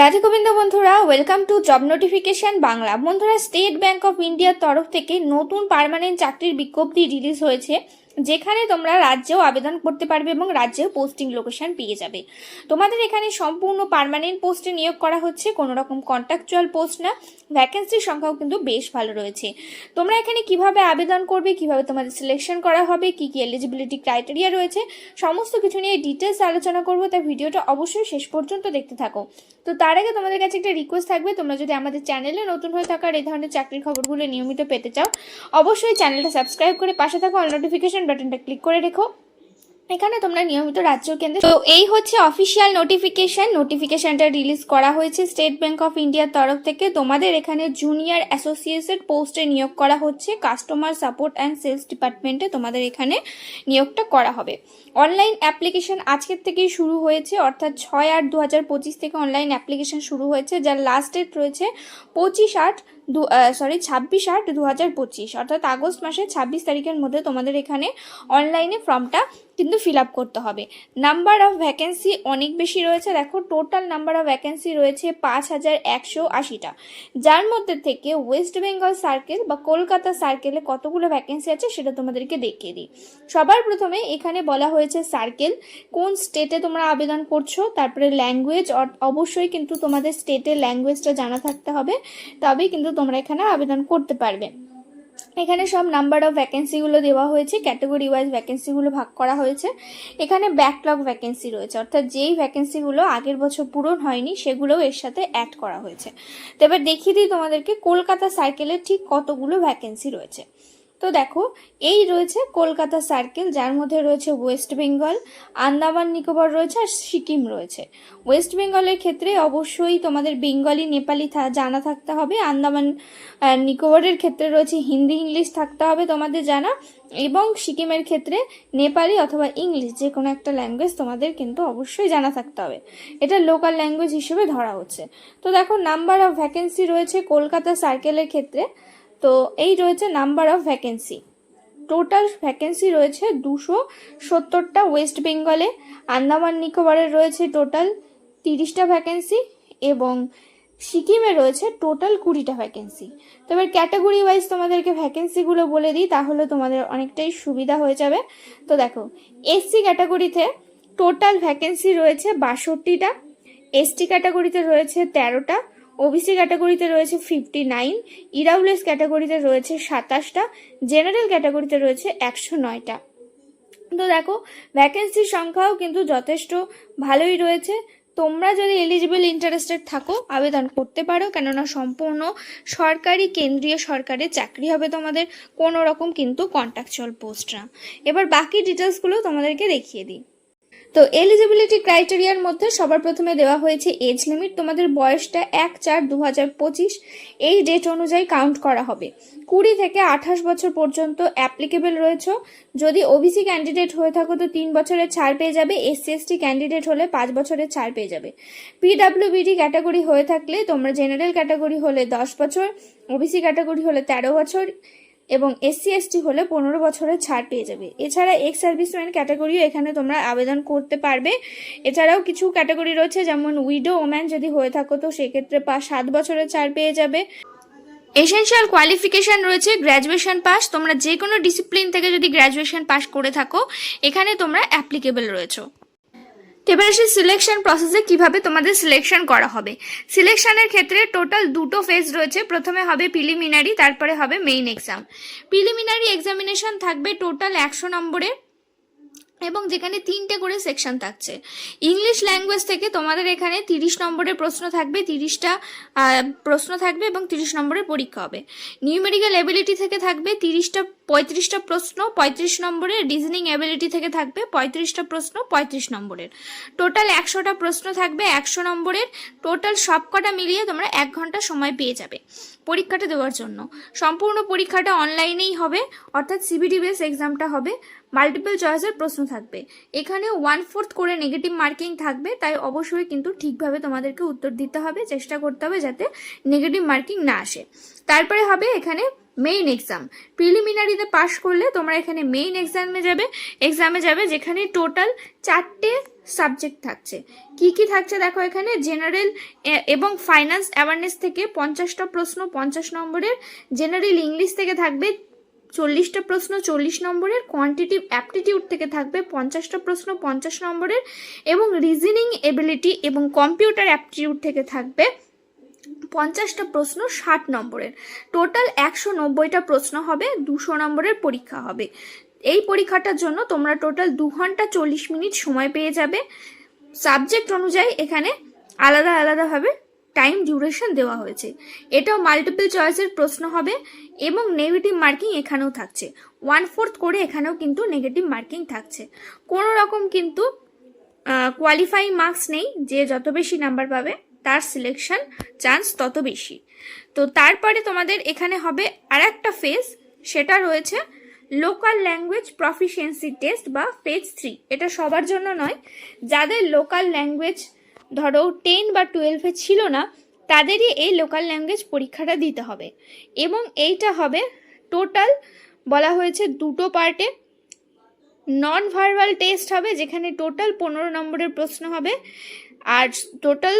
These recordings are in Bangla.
রাধে গোবিন্দ, বন্ধুরা welcome to job notification Bangla. বন্ধুরা স্টেট ব্যাংক অফ ইন্ডিয়ার তরফ থেকে নতুন পারমানেন্ট চাকরির বিজ্ঞপ্তি রিলিজ হয়েছে, যেখানে তোমরা রাজ্যেও আবেদন করতে পারবে এবং রাজ্যেও পোস্টিং লোকেশন পেয়ে যাবে। তোমাদের এখানে সম্পূর্ণ পারমানেন্ট পোস্টে নিয়োগ করা হচ্ছে কোনো রকম কন্ট্রাকচুয়াল পোস্ট না ভ্যাকেন্সির সংখ্যাও কিন্তু বেশ ভালো রয়েছে। তোমরা এখানে কীভাবে আবেদন করবে, কীভাবে তোমাদের সিলেকশন করা হবে, কি কি এলিজিবিলিটি ক্রাইটেরিয়া রয়েছে, সমস্ত কিছু নিয়ে ডিটেলস আলোচনা করব, তাই ভিডিওটা অবশ্যই শেষ পর্যন্ত দেখতে থাকো। তো তার আগে তোমাদের কাছে একটা রিকোয়েস্ট থাকবে, তোমরা যদি আমাদের চ্যানেলে নতুন হয়ে থাকার এই ধরনের চাকরির খবরগুলো নিয়মিত পেতে চাও, অবশ্যই চ্যানেলটা সাবস্ক্রাইব করে পাশে থাকা অল নোটিফিকেশন বাটনটা ক্লিক করে রেখো। এখানে তোমরা নিয়মিত রাজ্য কেন্দ্রে তো এই হচ্ছে অফিসিয়াল নোটিফিকেশন নোটিফিকেশনটা রিলিজ করা হয়েছে স্টেট ব্যাংক অফ ইন্ডিয়ার তরফ থেকে। তোমাদের এখানে জুনিয়র অ্যাসোসিয়েটেড পোস্টে নিয়োগ করা হচ্ছে। কাস্টমার সাপোর্ট অ্যান্ড সেলস ডিপার্টমেন্টে তোমাদের এখানে নিয়োগটা করা হবে। অনলাইন অ্যাপ্লিকেশন আজকের থেকেই শুরু হয়েছে। অর্থাৎ ছয় আট দু হাজার পঁচিশ থেকে অনলাইন অ্যাপ্লিকেশন শুরু হয়েছে। যার লাস্ট ডেট রয়েছে পঁচিশ আট দু সরি ছাব্বিশ আট দু হাজার পঁচিশ। অর্থাৎ আগস্ট মাসের ছাব্বিশ তারিখের মধ্যে তোমাদের এখানে অনলাইনে ফর্মটা কিন্তু ফিল আপ করতে হবে। নাম্বার অফ ভ্যাকেন্সি অনেক বেশি রয়েছে। দেখো টোটাল নাম্বার অফ ভ্যাকেন্সি রয়েছে পাঁচ হাজার একশো আশিটা। যার মধ্যে থেকে ওয়েস্ট বেঙ্গল সার্কেল বা কলকাতা সার্কেলে কতগুলো ভ্যাকেন্সি আছে সেটা তোমাদেরকে দেখিয়ে দিই। সবার প্রথমে এখানে বলা হয়েছে সার্কেল কোন স্টেটে তোমরা আবেদন করছ, তারপরে ল্যাঙ্গুয়েজ অবশ্যই কিন্তু তোমাদের স্টেটের ল্যাঙ্গুয়েজটা জানা থাকতে হবে। তবেই কিন্তু তোমরা এখানে আবেদন করতে পারবে। এখানে সব নাম্বার অফ ভ্যাকেন্সিগুলো দেওয়া হয়েছে ক্যাটাগরি ওয়াইজ ভ্যাকেন্সিগুলো ভাগ করা হয়েছে। এখানে ব্যাকলগ ভ্যাকেন্সি রয়েছে, অর্থাৎ যেই ভ্যাকেন্সিগুলো আগের বছর পূরণ হয়নি, সেগুলোও এর সাথে অ্যাড করা হয়েছে। তো এবার দেখিয়ে দিই তোমাদেরকে, কলকাতা সার্কেলের ঠিক কতগুলো ভ্যাকেন্সি রয়েছে। তো দেখো, এই রয়েছে কলকাতা সার্কেল, যার মধ্যে রয়েছে ওয়েস্ট বেঙ্গল, আন্দামান, নিকোবর রয়েছে আর সিকিম রয়েছে। ওয়েস্ট বেঙ্গলের ক্ষেত্রে অবশ্যই তোমাদের বেঙ্গলি, নেপালি জানা থাকতে হবে। আন্দামান নিকোবরের ক্ষেত্রে রয়েছে হিন্দি, ইংলিশ থাকতে হবে তোমাদের জানা। এবং সিকিমের ক্ষেত্রে নেপালি অথবা ইংলিশ, যে কোনো একটা ল্যাঙ্গুয়েজ তোমাদের কিন্তু অবশ্যই জানা থাকতে হবে। এটা লোকাল ল্যাঙ্গুয়েজ হিসেবে ধরা হচ্ছে। তো দেখো নাম্বার অফ ভ্যাকেন্সি রয়েছে কলকাতা সার্কেলের ক্ষেত্রে। তো এই রয়েছে number of vacancy total vacancy রয়েছে দুশো সত্তরটা ওয়েস্ট বেঙ্গলে আন্দামান নিকোবরে রয়েছে টোটাল তিরিশটা ভ্যাকেন্সি এবং সিকিমে রয়েছে টোটাল কুড়িটা ভ্যাকেন্সি তো এবার ক্যাটাগরি ওয়াইজ তোমাদেরকে ভ্যাকেন্সিগুলো বলে দিই, তাহলে তোমাদের অনেকটাই সুবিধা হয়ে যাবে। তো দেখো এসসি ক্যাটাগরিতে টোটাল ভ্যাকেন্সি রয়েছে বাষট্টিটা এসটি ক্যাটাগরিতে রয়েছে তেরোটা ওবিসি ক্যাটাগরিতে রয়েছে ফিফটি নাইন ইরাউলেস ক্যাটাগরিতে রয়েছে সাতাশটা জেনারেল ক্যাটাগরিতে রয়েছে একশো নয়টা। তো দেখো ভ্যাকেন্সির সংখ্যাও কিন্তু যথেষ্ট ভালোই রয়েছে। তোমরা যদি এলিজিবল ইন্টারেস্টেড থাকো, আবেদন করতে পারো, কেননা সম্পূর্ণ সরকারি, কেন্দ্রীয় সরকারের চাকরি হবে তোমাদের। কোনো রকম কিন্তু কন্ট্রাকচুয়াল পোস্ট না এবার বাকি ডিটেলসগুলো তোমাদেরকে দেখিয়ে দিই। তো এলিজিবিলিটি ক্রাইটেরিয়ার মধ্যে সবার প্রথমে দেওয়া হয়েছে এজ লিমিট তোমাদের বয়সটা এক চার দু পঁচিশ। এই ডেট অনুযায়ী কাউন্ট করা হবে। কুড়ি থেকে আঠাশ বছর পর্যন্ত অ্যাপ্লিকেবল রয়েছ। যদি ওবিসি ক্যান্ডিডেট হয়ে থাকো তো তিন বছরের ছাড় পেয়ে যাবে। এসসি এসটি ক্যান্ডিডেট হলে পাঁচ বছরের ছাড় পেয়ে যাবে। পিডাব্লিউবিডি ক্যাটাগরি হয়ে থাকলে তোমরা জেনারেল ক্যাটাগরি হলে দশ বছর ওবিসি ক্যাটাগরি হলে তেরো বছর। এবং এসসি, এসটি হলে পনেরো বছরের ছাড় পেয়ে যাবে। এছাড়া এক্স সার্ভিসম্যান ক্যাটাগরিও এখানে তোমরা আবেদন করতে পারবে। এছাড়াও কিছু ক্যাটাগরি রয়েছে, যেমন উইডো ওম্যান যদি হয়ে থাকো, তো সেক্ষেত্রে পা সাত বছরের ছাড় পেয়ে যাবে। এসেনশিয়াল কোয়ালিফিকেশন রয়েছে, গ্র্যাজুয়েশন পাস। তোমরা যে কোনো ডিসিপ্লিন থেকে যদি গ্র্যাজুয়েশন পাস করে থাকো, এখানে তোমরা অ্যাপ্লিকেবল রয়েছো। এবার সিলেকশন প্রসেসে কীভাবে তোমাদের সিলেকশন করা হবে? সিলেকশনের ক্ষেত্রে টোটাল দুটো ফেজ রয়েছে। প্রথমে হবে প্রিলিমিনারি তারপরে হবে মেইন এক্সাম প্রিলিমিনারি এক্সামিনেশন থাকবে টোটাল একশো নম্বরের এবং যেখানে তিনটে করে সেকশন থাকছে। ইংলিশ ল্যাঙ্গুয়েজ থেকে তোমাদের এখানে তিরিশ নম্বরের প্রশ্ন থাকবে, তিরিশটা প্রশ্ন থাকবে এবং তিরিশ নম্বরের পরীক্ষা হবে। নিউমেরিক্যাল এবিলিটি থেকে থাকবে তিরিশটা পঁয়ত্রিশটা প্রশ্ন, পঁয়ত্রিশ নম্বরের রিজনিং অ্যাবিলিটি থেকে থাকবে, পঁয়ত্রিশটা প্রশ্ন, পঁয়ত্রিশ নম্বরের। টোটাল একশোটা প্রশ্ন থাকবে, একশো নম্বরের। টোটাল সবকটা মিলিয়ে তোমরা এক ঘণ্টা সময় পেয়ে যাবে পরীক্ষাটা দেওয়ার জন্য। সম্পূর্ণ পরীক্ষাটা অনলাইনেই হবে, অর্থাৎ সিবিডি বেস এক্সামটা হবে। মাল্টিপল চয়েসের প্রশ্ন থাকবে। এখানে ওয়ান ফোর্থ করে নেগেটিভ মার্কিং থাকবে, তাই অবশ্যই কিন্তু ঠিকভাবে তোমাদেরকে উত্তর দিতে হবে, চেষ্টা করতে হবে যাতে নেগেটিভ মার্কিং না আসে। তারপরে হবে এখানে মেইন এক্সাম প্রিলিমিনারিতে পাশ করলে তোমরা এখানে মেইন এক্সামে যাবে। এক্সামে যাবে যেখানে টোটাল চারটে সাবজেক্ট থাকছে। কি কি থাকছে দেখো এখানে? জেনারেল এবং ফাইন্যান্স অ্যাওয়ারনেস থেকে পঞ্চাশটা প্রশ্ন, পঞ্চাশ নম্বরের জেনারেল ইংলিশ থেকে থাকবে চল্লিশটা প্রশ্ন, চল্লিশ নম্বরের কোয়ান্টিটিভ অ্যাপটিটিউড থেকে থাকবে পঞ্চাশটা প্রশ্ন, পঞ্চাশ নম্বরের এবং রিজনিং এবিলিটি এবং কম্পিউটার অ্যাপটিটিউড থেকে থাকবে পঞ্চাশটা প্রশ্ন ষাট নম্বরের। টোটাল একশো নব্বইটা প্রশ্ন হবে, দুশো নম্বরের পরীক্ষা হবে। এই পরীক্ষাটার জন্য তোমরা টোটাল দু ঘণ্টা চল্লিশ মিনিট সময় পেয়ে যাবে। সাবজেক্ট অনুযায়ী এখানে আলাদা আলাদাভাবে টাইম ডিউরেশন দেওয়া হয়েছে। এটাও মাল্টিপল চয়েসের প্রশ্ন হবে এবং নেগেটিভ মার্কিং এখানেও থাকছে। ওয়ান ফোর্থ করে এখানেও কিন্তু নেগেটিভ মার্কিং থাকছে। কোনো রকম কিন্তু কোয়ালিফাইং মার্কস নেই, যে যত বেশি নাম্বার পাবে তার সিলেকশন চান্স তত বেশি। তো তারপরে তোমাদের এখানে হবে আর একটা ফেজ সেটা রয়েছে লোকাল ল্যাঙ্গুয়েজ প্রফিসিয়েন্সি টেস্ট বা ফেজ থ্রি এটা সবার জন্য নয়, যাদের লোকাল ল্যাঙ্গুয়েজ ধরো টেন বা টুয়েলভে ছিল না, তাদেরই এই লোকাল ল্যাঙ্গুয়েজ পরীক্ষাটা দিতে হবে। এবং এইটা হবে টোটাল বলা হয়েছে দুটো পার্টে নন ভার্বাল টেস্ট হবে, যেখানে টোটাল পনেরো নম্বরের প্রশ্ন হবে, আর টোটাল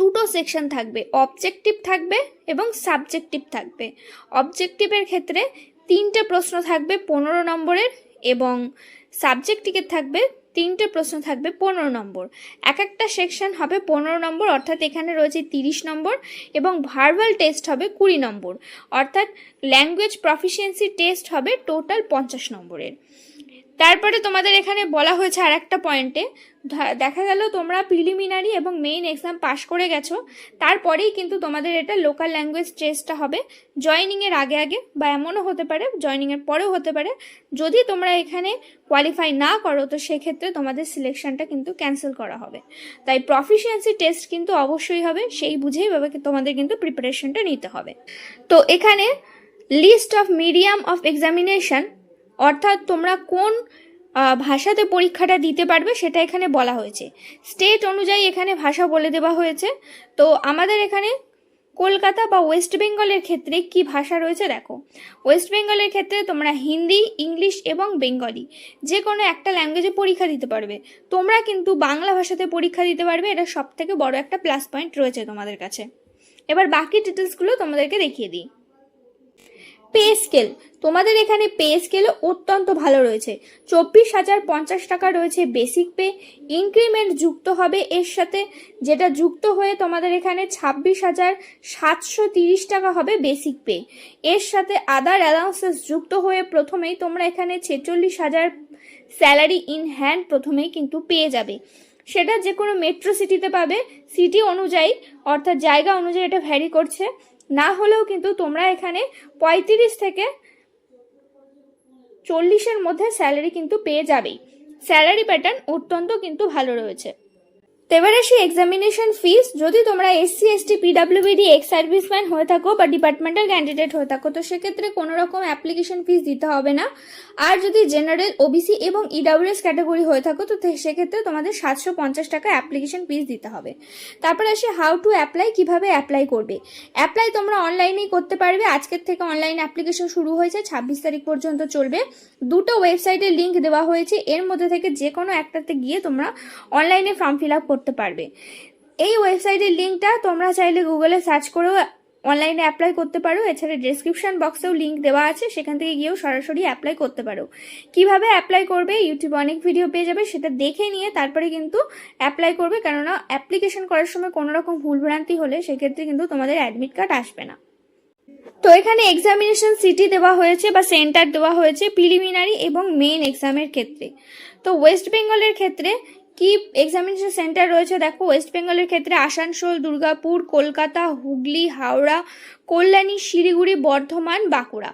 দুটো সেকশন থাকবে অবজেক্টিভ থাকবে এবং সাবজেক্টিভ থাকবে। অবজেক্টিভের ক্ষেত্রে তিনটে প্রশ্ন থাকবে পনেরো নম্বরের এবং সাবজেক্টিভের থাকবে তিনটে প্রশ্ন থাকবে পনেরো নম্বর। এক একটা সেকশন হবে পনেরো নম্বর, অর্থাৎ এখানে রয়েছে তিরিশ নম্বর এবং ভার্বাল টেস্ট হবে কুড়ি নম্বর। অর্থাৎ ল্যাঙ্গুয়েজ প্রফিসিয়েন্সি টেস্ট হবে টোটাল পঞ্চাশ নম্বরের। তারপরে তোমাদের এখানে বলা হয়েছে আর একটা পয়েন্টে দেখা গেল তোমরা প্রিলিমিনারি এবং মেইন এক্সাম পাশ করে গেছো। তারপরেই কিন্তু তোমাদের এটা লোকাল ল্যাঙ্গুয়েজ টেস্টটা হবে। জয়নিংয়ের আগে আগে বা এমনও হতে পারে জয়নিংয়ের পরেও হতে পারে। যদি তোমরা এখানে কোয়ালিফাই না করো, তো সেক্ষেত্রে তোমাদের সিলেকশনটা কিন্তু ক্যান্সেল করা হবে। তাই প্রফিসিয়েন্সি টেস্ট কিন্তু অবশ্যই হবে, সেই বুঝেই ভাবে তোমাদের কিন্তু প্রিপারেশনটা নিতে হবে। তো এখানে list of medium of examination অর্থাৎ তোমরা কোন ভাষাতে পরীক্ষাটা দিতে পারবে সেটা এখানে বলা হয়েছে। স্টেট অনুযায়ী এখানে ভাষা বলে দেওয়া হয়েছে। তো আমাদের এখানে কলকাতা বা ওয়েস্ট বেঙ্গলের ক্ষেত্রে কি ভাষা রয়েছে দেখো। ওয়েস্ট বেঙ্গলের ক্ষেত্রে তোমরা হিন্দি ইংলিশ এবং বেঙ্গলি যে কোনো একটা ল্যাঙ্গুয়েজে পরীক্ষা দিতে পারবে। তোমরা কিন্তু বাংলা ভাষাতে পরীক্ষা দিতে পারবে। এটা সব থেকে বড় একটা প্লাস পয়েন্ট রয়েছে তোমাদের কাছে। এবার বাকি ডিটেলসগুলো তোমাদেরকে দেখিয়ে দিই। Pay scale. তোমাদের এখানে পে স্কেলও অত্যন্ত ভালো রয়েছে। চব্বিশ হাজার পঞ্চাশ টাকা রয়েছে বেসিক পে। ইনক্রিমেন্ট যুক্ত হবে এর সাথে, যেটা যুক্ত হয়ে তোমাদের এখানে ছাব্বিশ হাজার সাতশো তিরিশ টাকা হবে বেসিক পে। এর সাথে আদার অ্যালাউন্সেস যুক্ত হয়ে প্রথমেই তোমরা এখানে ছেচল্লিশ হাজার স্যালারি ইন হ্যান্ড প্রথমেই কিন্তু পেয়ে যাবে। সেটা যে কোনো মেট্রো সিটিতে পাবে। সিটি অনুযায়ী, অর্থাৎ জায়গা অনুযায়ী এটা ভ্যারি করছে। না হলেও কিন্তু তোমরা এখানে পঁয়ত্রিশ থেকে চল্লিশের মধ্যে স্যালারি কিন্তু পেয়ে যাবেই। স্যালারি প্যাটার্ন অত্যন্ত কিন্তু ভালো রয়েছে। তো এবার আসি এক্সামিনেশন ফিস যদি তোমরা SC ST PWBD ex serviceman হয়ে থাকো বা ডিপার্টমেন্টাল ক্যান্ডিডেট হয়ে থাকো, তো সেক্ষেত্রে কোনো রকম অ্যাপ্লিকেশন ফিস দিতে হবে না। আর যদি জেনারেল ওবিসি এবং ইডাব্লিউএস ক্যাটাগরি হয়ে থাকো, তো সেক্ষেত্রে তোমাদের সাতশো পঞ্চাশ টাকা অ্যাপ্লিকেশন ফিস দিতে হবে। তারপর আসি হাউ টু অ্যাপ্লাই কীভাবে অ্যাপ্লাই করবে। অ্যাপ্লাই তোমরা অনলাইনেই করতে পারবে। আজকের থেকে অনলাইন অ্যাপ্লিকেশন শুরু হয়েছে, ছাব্বিশ তারিখ পর্যন্ত চলবে। দুটো ওয়েবসাইটের লিঙ্ক দেওয়া হয়েছে। এর মধ্যে থেকে যে কোনো একটাতে গিয়ে তোমরা অনলাইনে ফর্ম ফিল আপ করতে পারবে। এই ওয়েবসাইটের লিঙ্কটা তোমরা চাইলে গুগলে সার্চ করেও অনলাইনে অ্যাপ্লাই করতে পারো। এছাড়া ডেসক্রিপশন বক্সেও লিঙ্ক দেওয়া আছে, সেখান থেকে গিয়েও সরাসরি অ্যাপ্লাই করতে পারো। কীভাবে অ্যাপ্লাই করবে? ইউটিউবে অনেক ভিডিও পেয়ে যাবে, সেটা দেখে নিয়ে তারপরে কিন্তু অ্যাপ্লাই করবে। কেননা অ্যাপ্লিকেশন করার সময় কোনো রকম ভুলভ্রান্তি হলে সেক্ষেত্রে কিন্তু তোমাদের অ্যাডমিট কার্ড আসবে না। তো এখানে এক্সামিনেশন সিটি দেওয়া হয়েছে বা সেন্টার দেওয়া হয়েছে প্রিলিমিনারি এবং মেইন এক্সামের ক্ষেত্রে। তো ওয়েস্ট বেঙ্গলের ক্ষেত্রে কি এক্সামিনেশন সেন্টার রয়েছে? দেখো ওয়েস্ট বেঙ্গলের ক্ষেত্রে আসানসোল, দুর্গাপুর, কলকাতা, হুগলি, হাওড়া, কল্যাণী, শিলিগুড়ি, বর্ধমান, বাঁকুড়া।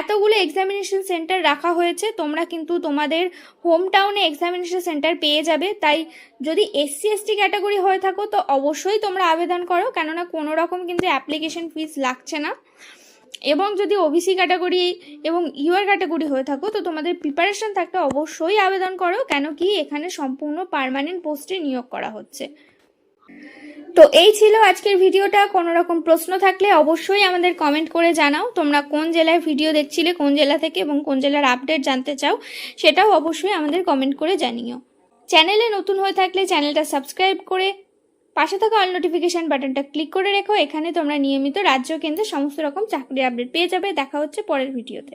এতগুলো এক্সামিনেশন সেন্টার রাখা হয়েছে, তোমরা কিন্তু তোমাদের হোম টাউনে এক্সামিনেশন সেন্টার পেয়ে যাবে। তাই যদি এসসি এসটি ক্যাটাগরি হয়ে থাকো, তো অবশ্যই তোমরা আবেদন করো। কেননা কোনো রকম কিন্তু অ্যাপ্লিকেশন ফিস লাগছে না। এবং যদি ওবিসি ক্যাটাগরি এবং ইউআর ক্যাটাগরি হয়ে থাকো, তো তোমাদের প্রিপারেশন থাকতে অবশ্যই আবেদন করো, কেন কি এখানে সম্পূর্ণ পার্মানেন্ট পোস্টে নিয়োগ করা হচ্ছে। তো এই ছিল আজকের ভিডিওটা। কোনো রকম প্রশ্ন থাকলে অবশ্যই আমাদের কমেন্ট করে জানাও। তোমরা কোন জেলায় ভিডিও দেখছিলে, কোন জেলা থেকে এবং কোন জেলার আপডেট জানতে চাও, সেটাও অবশ্যই আমাদের কমেন্ট করে জানিও। চ্যানেলে নতুন হয়ে থাকলে চ্যানেলটা সাবস্ক্রাইব করে পাশে থাকা অল নোটিফিকেশান বাটনটা ক্লিক করে রেখো। এখানে তোমরা নিয়মিত রাজ্য, কেন্দ্রে, সমস্ত রকম চাকরি আপডেট পেয়ে যাবে। দেখা হচ্ছে পরের ভিডিওতে